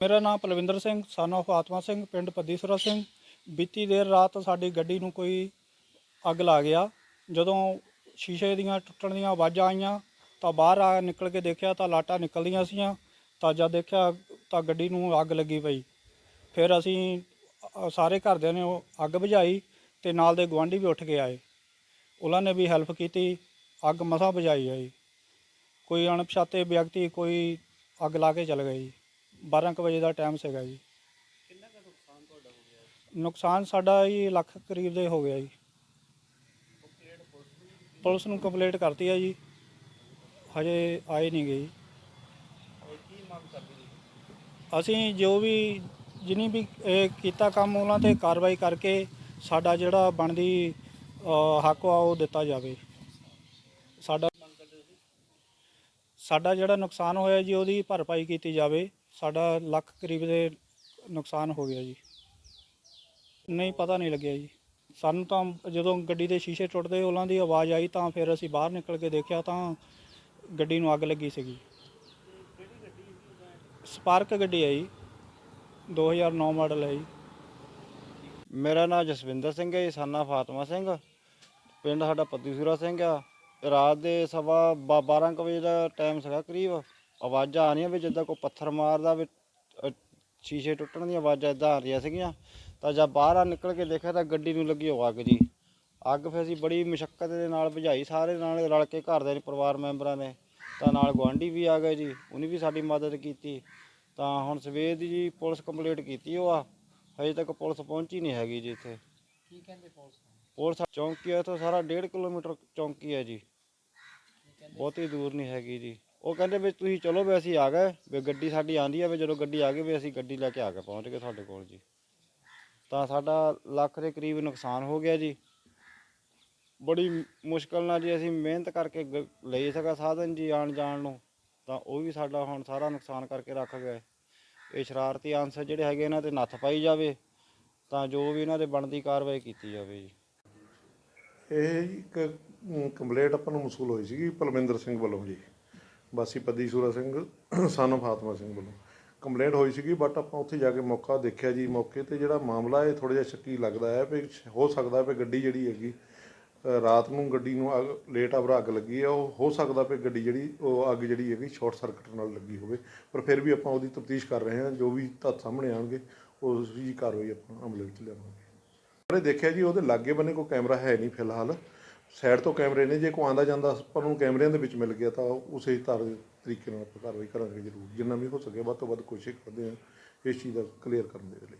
ਮੇਰਾ ਨਾਮ ਪਲਵਿੰਦਰ ਸਿੰਘ ਸਨ of ਆਤਮਾ ਸਿੰਘ, ਪਿੰਡ ਪੱਦੀਸਰਾ ਸਿੰਘ। ਬੀਤੀ ਦੇਰ ਰਾਤ ਸਾਡੀ ਗੱਡੀ ਨੂੰ ਕੋਈ ਅੱਗ ਲਾ ਗਿਆ। ਜਦੋਂ ਸ਼ੀਸ਼ੇ ਦੀਆਂ ਟੁੱਟਣ ਦੀਆਂ ਆਵਾਜ਼ਾਂ ਆਈਆਂ, ਤਾਂ ਬਾਹਰ ਆ ਨਿਕਲ ਕੇ ਦੇਖਿਆ ਤਾਂ ਲਾਟਾਂ ਨਿਕਲਦੀਆਂ ਸੀਆਂ। ਤਾਂ ਜਦ ਦੇਖਿਆ ਤਾਂ ਗੱਡੀ ਨੂੰ ਅੱਗ ਲੱਗੀ ਪਈ। ਫਿਰ ਅਸੀਂ ਸਾਰੇ ਘਰਦਿਆਂ ਨੇ ਉਹ ਅੱਗ ਬੁਝਾਈ ਤੇ ਨਾਲ ਦੇ ਗੁਆਂਢੀ ਵੀ ਉੱਠ ਕੇ ਆਏ। ਉਹਨਾਂ ਨੇ ਵੀ ਹੈਲਪ ਕੀਤੀ, ਅੱਗ ਮਸਾਂ ਬੁਝਾਈ ਹੈ ਜੀ ਕੋਈ ਅਣਪਛਾਤੇ ਵਿਅਕਤੀ ਕੋਈ ਅੱਗ ਲਾ ਕੇ ਚਲ ਗਏ ਜੀ 12 ਕੁ ਵਜੇ ਦਾ ਟਾਈਮ ਸੀਗਾ ਜੀ। ਕਿੰਨਾ ਕੁ ਨੁਕਸਾਨ ਤੁਹਾਡਾ ਹੋ ਗਿਆ ਨੁਕਸਾਨ ਸਾਡਾ ਜੀ ਲੱਖ ਕਰੀਬ ਦੇ ਹੋ ਗਿਆ ਜੀ। ਕੰਪਲੀਟ ਪੁਲਿਸ ਨੂੰ ਵੀ ਪੁਲਿਸ ਨੂੰ ਕੰਪਲੇਂਟ ਕਰਤੀ ਹੈ ਜੀ। ਹਜੇ ਆਏ ਨਹੀਂ ਗਈ ਔਰ ਕੀ ਮੰਗ ਕਰਦੇ ਜੀ। ਅਸੀਂ ਜੋ ਵੀ ਜਿਨੀ ਵੀ ਇਹ ਕੀਤਾ ਕੰਮ ਉਹਨਾਂ ਤੇ ਕਾਰਵਾਈ ਕਰਕੇ ਸਾਡਾ ਜਿਹੜਾ ਬਣਦੀ ਅ, ਹੱਕ ਆ ਉਹ ਦਿੱਤਾ ਜਾਵੇ। ਸਾਡਾ ਮੰਗ ਕਰਦੇ ਤੁਸੀਂ ਸਾਡਾ ਜਿਹੜਾ ਨੁਕਸਾਨ ਹੋਇਆ ਜੀ ਉਹਦੀ ਭਰਪਾਈ ਕੀਤੀ ਜਾਵੇ। ਸਾਡਾ ਲੱਖ ਕਰੀਬ ਦੇ ਨੁਕਸਾਨ ਹੋ ਗਿਆ ਜੀ। ਨਹੀਂ ਪਤਾ ਨਹੀਂ ਲੱਗਿਆ ਜੀ। ਸਾਨੂੰ ਤਾਂ ਜਦੋਂ ਗੱਡੀ ਦੇ ਸ਼ੀਸ਼ੇ ਟੁੱਟਦੇ ਉਹਨਾਂ ਦੀ ਆਵਾਜ਼ ਆਈ ਤਾਂ ਫਿਰ ਅਸੀਂ ਬਾਹਰ ਨਿਕਲ ਕੇ ਦੇਖਿਆ ਤਾਂ ਗੱਡੀ ਨੂੰ ਅੱਗ ਲੱਗੀ ਸੀਗੀ। ਸਪਾਰਕ ਗੱਡੀ ਹੈ ਜੀ। 2009 ਮਾਡਲ ਹੈ ਜੀ। ਮੇਰਾ ਨਾਮ ਜਸਵਿੰਦਰ ਸਿੰਘ ਹੈ ਜੀ, ਸਾਨਾ ਫਾਤਮਾ ਸਿੰਘ। ਪਿੰਡ ਸਾਡਾ ਪੱਤੀਸੂਰਾ ਸਿੰਘ ਆ। ਰਾਤ ਦੇ ਸਵਾ 12 ਕੁ ਵਜੇ ਦਾ ਟਾਈਮ ਸੀਗਾ ਕਰੀਬ। ਆਵਾਜ਼ਾਂ ਆ ਰਹੀਆਂ ਵੀ ਜਿੱਦਾਂ ਕੋਈ ਪੱਥਰ ਮਾਰਦਾ ਵੀ ਅ, ਸ਼ੀਸ਼ੇ ਟੁੱਟਣ ਦੀਆਂ ਆਵਾਜ਼ਾਂ ਇਦਾਂ ਆ ਰਹੀਆਂ ਸੀਗੀਆਂ। ਤਾਂ ਜਦ ਬਾਹਰ ਆ ਨਿਕਲ ਕੇ ਦੇਖਿਆ ਤਾਂ ਗੱਡੀ ਨੂੰ ਲੱਗੀ ਉਹ ਅੱਗ ਜੀ। ਅੱਗ ਫਿਰ ਅਸੀਂ ਬੜੀ ਮੁਸ਼ਕਲ ਦੇ ਨਾਲ ਬੁਝਾਈ ਸਾਰੇ ਨਾਲ ਰਲ ਕੇ ਘਰ ਦੇ ਪਰਿਵਾਰ ਮੈਂਬਰਾਂ ਨੇ। ਤਾਂ ਨਾਲ ਗੁਆਂਢੀ ਵੀ ਆ ਗਏ ਜੀ ਉਹਨੇ ਵੀ ਸਾਡੀ ਮਦਦ ਕੀਤੀ। ਤਾਂ ਹੁਣ ਸਵੇਰ ਦੀ ਜੀ ਪੁਲਿਸ ਕੰਪਲੀਟ ਕੀਤੀ ਉਹ ਆ। ਹਜੇ ਤੱਕ ਪੁਲਿਸ ਪਹੁੰਚੀ ਨਹੀਂ ਹੈਗੀ ਜੀ ਇੱਥੇ। ਕੀ ਕਹਿੰਦੇ ਪੁਲਿਸ ਪੁਲਿਸ ਚੌਂਕੀ ਹੈ ਤੋਂ ਸਾਰਾ 1.5 ਕਿਲੋਮੀਟਰ ਚੌਂਕੀ ਹੈ ਜੀ। ਬਹੁਤੀ ਦੂਰ ਨਹੀਂ ਹੈਗੀ ਜੀ। ਉਹ ਕਹਿੰਦੇ ਵੀ ਤੁਸੀਂ ਚਲੋ ਵੀ ਅਸੀਂ ਆ ਗਏ, ਵੀ ਗੱਡੀ ਸਾਡੀ ਆਂਦੀ ਹੈ ਵੀ ਜਦੋਂ ਗੱਡੀ ਆ ਗਈ, ਵੀ ਅਸੀਂ ਗੱਡੀ ਲੈ ਕੇ ਆ ਕੇ ਪਹੁੰਚ ਗਏ ਤੁਹਾਡੇ ਕੋਲ ਜੀ। ਤਾਂ ਸਾਡਾ ਲੱਖ ਦੇ ਕਰੀਬ ਨੁਕਸਾਨ ਹੋ ਗਿਆ ਜੀ। ਬੜੀ ਮੁਸ਼ਕਲ ਨਾਲ ਜੀ ਅਸੀਂ ਮਿਹਨਤ ਕਰਕੇ ਗ- ਲਈ ਸਕਾ ਸਾਧਨ ਜੀ ਆਣ ਜਾਣ ਨੂੰ। ਤਾਂ ਉਹ ਵੀ ਸਾਡਾ ਹੁਣ ਸਾਰਾ ਨੁਕਸਾਨ ਕਰਕੇ ਰੱਖ ਗਏ ਇਹ ਸ਼ਰਾਰਤੀ ਅੰਸਰ ਜਿਹੜੇ ਹੈਗੇ ਇਹਨਾਂ ਤੇ ਨੱਥ ਪਾਈ ਜਾਵੇ, ਤਾਂ ਜੋ ਵੀ ਇਹਨਾਂ ਦੇ ਬਣਦੀ ਕਾਰਵਾਈ ਕੀਤੀ ਜਾਵੇ ਜੀ। ਇਹ ਇੱਕ ਕੰਪਲੇਂਟ ਆਪਾਂ ਨੂੰ ਮਸੂਲ ਹੋਈ ਸੀਗੀ, ਪਲਵਿੰਦਰ ਸਿੰਘ ਵੱਲੋਂ ਜੀ। ਵਾਸੀ ਪੱਦੀਸੂਰਾ ਸਿੰਘ ਸਨ ਫਾਤਮਾ ਸਿੰਘ ਵੱਲੋਂ। ਕੰਪਲੇਂਟ ਹੋਈ ਸੀਗੀ ਬਟ ਆਪਾਂ ਉੱਥੇ ਜਾ ਕੇ ਮੌਕਾ ਦੇਖਿਆ ਜੀ, ਮੌਕੇ ਤੇ ਜਿਹੜਾ ਮਾਮਲਾ ਇਹ ਥੋੜਾ ਜਿਹਾ ਸ਼ੱਕੀ ਲੱਗਦਾ ਹੈ ਵੀ ਹੋ ਸਕਦਾ ਵੀ ਗੱਡੀ ਜਿਹੜੀ ਹੈਗੀ ਰਾਤ ਨੂੰ ਗੱਡੀ ਨੂੰ ਅੱਗ ਲੇਟ ਆਵਰ ਅੱਗ ਲੱਗੀ ਹੈ, ਉਹ ਹੋ ਸਕਦਾ ਵੀ ਗੱਡੀ ਜਿਹੜੀ, ਉਹ ਅੱਗ ਜਿਹੜੀ ਹੈਗੀ ਸ਼ਾਰਟ ਸਰਕਟ ਨਾਲ ਲੱਗੀ ਹੋਵੇ। ਪਰ ਫਿਰ ਵੀ ਆਪਾਂ ਉਹਦੀ ਤਫਤੀਸ਼ ਕਰ ਰਹੇ ਹਾਂ, ਜੋ ਵੀ ਤੱਥ ਸਾਹਮਣੇ ਆਉਣਗੇ ਉਸ ਦੀ ਕਾਰਵਾਈ ਆਪਾਂ ਅਮਲ ਵਿੱਚ ਲਿਆਵਾਂਗੇ। ਉਹਨੇ ਦੇਖਿਆ ਜੀ, ਉਹਦੇ ਲਾਗੇ ਬੰਨੇ ਕੋਈ ਕੈਮਰਾ ਹੈ ਨਹੀਂ ਫਿਲਹਾਲ। ਸਾਈਡ ਤੋਂ ਕੈਮਰੇ ਨੇ, ਜੇ ਕੋਈ ਆਂਦਾ ਜਾਂਦਾ, ਆਪਾਂ ਨੂੰ ਕੈਮਰਿਆਂ ਦੇ ਵਿੱਚ ਮਿਲ ਗਿਆ ਤਾਂ ਉਸੇ ਤਰ ਤਰੀਕੇ ਨਾਲ ਆਪਾਂ ਕਾਰਵਾਈ ਕਰਾਂਗੇ ਜ਼ਰੂਰ। ਜਿੰਨਾ ਵੀ ਹੋ ਸਕੇ ਵੱਧ ਤੋਂ ਵੱਧ ਕੋਸ਼ਿਸ਼ ਕਰਦੇ ਹਾਂ ਇਸ ਚੀਜ਼ ਦਾ ਕਲੀਅਰ ਕਰਨ ਦੇ ਲਈ।